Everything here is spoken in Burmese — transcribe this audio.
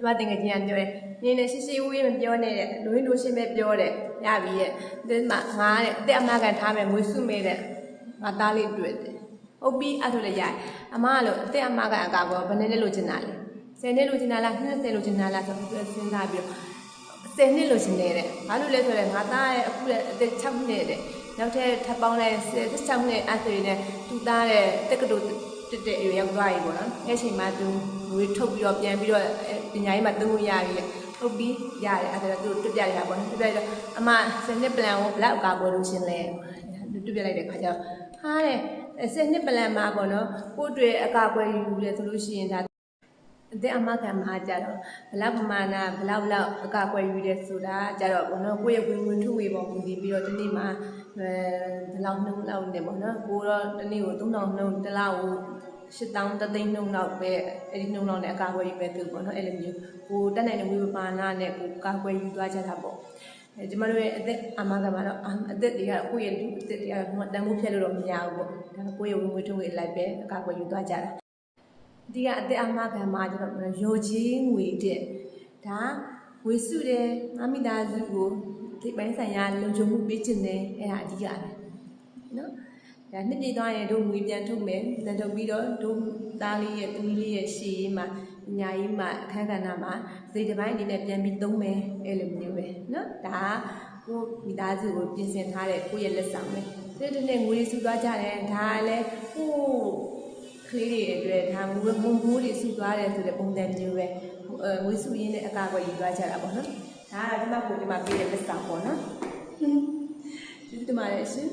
ဒီမှာတင်ငယ်ချင်းကပြောတယ်နင်းနဲ့ရှိရှိဝေးမပြောနဲ့တဲ့လူရင်းလူရှင်းပဲပြောတယ်ရပြီတဲ့ဒီမှာငါတဲ့အသက်အမကန်ထားမယ်ငွေစုမေးတဲ့ငါသားလေးတွေ့တယ်ဟုတ်ပြီအဲ့ဒါလည်းရတယ်အမကလို့အသက်အမကန်အကာဘောဘယ်နဲ့လဲလို့ချင်တာလဲဆယ်နှစ်လို့ချင်တာလားနှစ်နှစ်လို့ချင်တာလားဆိုတော့စဉ်းစားပြီးတော့ဆယ်နှစ်လို့ချင်တယ်တဲ့ဘာလို့လဲဆိုတော့ငါသားရဲ့အခုလည်းအသက်6နှစ်တဲ့နောက်ထပ်ထပ်ပေါင်းလိုက်16နှစ်အဲ့ဆိုရင်လည်းသူသားတဲ့တက္ကသိုလ် တက်တဲ့အေရောက်သွားပြီပေါ့နော်အဲ့ချိန်မှာသူငွေထုတ်ပြီးတော့ပြန်ပြီးတော့ပညာရေးမှာသုံးလို့ရပြီလေဟုတ်ပြီရတယ်အဲ့ဒါသူတွပြရတာပေါ့နော်တွပြရတော့အမစနစ်ပလန်ကိုဘလောက်အကာကွယ်လို့ရှင်လဲတွပြလိုက်တဲ့ခါကျတော့ဟာတဲ့စနစ်ပလန်မှာပေါ့နော်ကိုယ့်တွေ့အကာကွယ်ယူတယ်ဆိုလို့ရှိရင်ဒါ အတဲ့အမခံမှာကြတော့ဘလောက်ပမာဏဘလောက်ဘလောက်အကာကွယ်ယူတယ်ဆိုတာကြတော့ဘောနော်ကိုယ့်ရဲ့ဝင်ဝင်ထုဝေပေါ်မူတည်ပြီးတော့ဒီနေ့မှာအဲဘလောက်နှုံးလောက်နေပေါ့နော်ကိုတော့ဒီနေ့ကို3000နှုံးတစ်လောက်ကို8000တသိန်းနှုံးလောက်ပဲအဲ့ဒီနှုံးလောက်နဲ့အကာအကွယ်ယူပဲသူပေါ့နော်အဲ့လိုမျိုးကိုတက်နိုင်တဲ့ဝိပမာဏနဲ့ကိုကာကွယ်ယူသွားကြတာပေါ့အဲကျမတို့ရဲ့အသက်အမကမှာတော့အသက်တွေကကိုယ့်ရဲ့လူအသက်တွေကတန်ဖိုးဖြတ်လို့တော့မရဘူးပေါ့ဒါကိုယ့်ရဲ့ဝင်ဝင်ထုဝေလိုက်ပဲအကာအကွယ်ယူသွားကြတာ ဒီကအသက်အမခံမှာကျတော့ရောကြီးငွေတဲ့ဒါဝေစုတယ်ငါမိသားစုကိုဒီပိုင်းဆိုင်ရာလုံခြုံမှုပေးခြင်းတယ်အဲ့ဒါအဓိကပဲနော်ဒါနှစ်ပြည့်သွားရင်တို့ငွေပြန်ထုတ်မယ်ပြန်ထုတ်ပြီးတော့တို့သားလေးရဲ့သမီးလေးရဲ့ရှေ့ရေးမှာညာရေးမှာအခန်းကဏ္ဍမှာစိတ်တစ်ပိုင်းအနေနဲ့ပြန်ပြီးသုံးမယ်အဲ့လိုမျိုးပဲနော်ဒါကကိုမိသားစုကိုပြင်ဆင်ထားတဲ့ကိုယ့်ရဲ့လက်ဆောင်ပဲဒီတနေ့ငွေစုသွားကြတယ်ဒါကလည်းဟိုး ကလေးတွေအတွက်ဒါငွေမုံဘူးတွေစုသွားတယ်ဆိုတဲ့ပုံစံမျိုးပဲအဲငွေစုရင်းနဲ့အကာအကွယ်ယူသွားကြတာပေါ့နော်ဒါကဒီမှာကိုဒီမှာပေးတဲ့လက်ဆောင်ပေါ့နော်ကျေးဇူးတင်ပါတယ်ရှင်